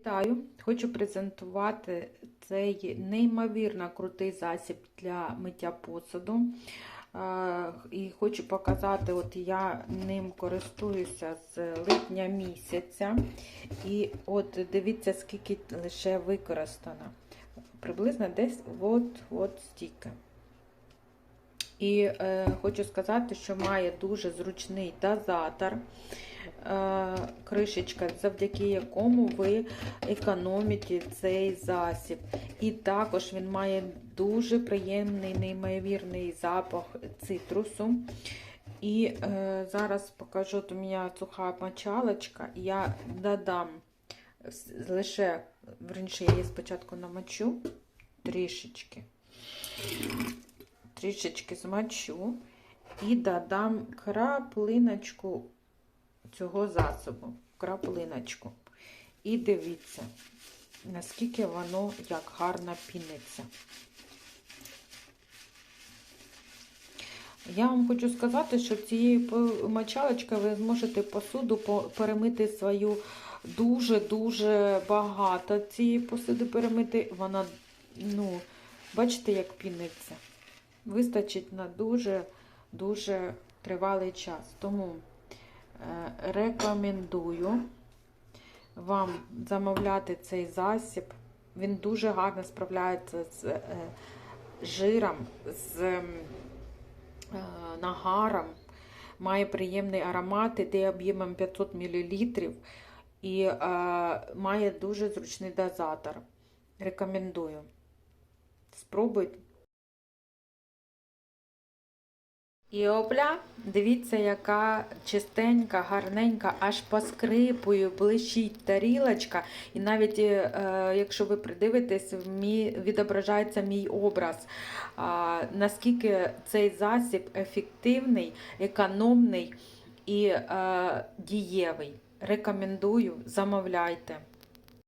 Вітаю! Хочу презентувати цей неймовірно крутий засіб для миття посуду. Е, І хочу показати, от я ним користуюся з липня місяця. І от дивіться, скільки лише використано. Приблизно десь от, от стільки. І е, хочу сказати, що має дуже зручний дозатор, кришечка, завдяки якому ви економите цей засіб. І також він має дуже приємний, неймовірний запах цитрусу. І е, зараз покажу, от у мене суха мочалочка, я додам лише, верніше, я її спочатку намочу трішечки трішечки змочу і додам краплиночку цього засобу. Краплиночку. І дивіться, наскільки воно як гарно піниться. Я вам хочу сказати, що цією мочалочкою ви зможете посуду перемити свою дуже-дуже багато цієї посуди перемити. Вона, ну, бачите, як піниться вистачить на дуже-дуже тривалий час. Тому рекомендую вам замовляти цей засіб. Він дуже гарно справляється з е, жиром, з е, нагаром, має приємний аромат, іде об'ємом 500 мл і е, має дуже зручний дозатор. Рекомендую. Спробуйте. І опля, дивіться, яка чистенька, гарненька, аж поскрипує, блищить тарілочка. І навіть е, якщо ви придивитесь, мій, відображається мій образ. Е, наскільки цей засіб ефективний, економний і е, дієвий. Рекомендую, замовляйте.